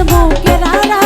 মুখের আড়া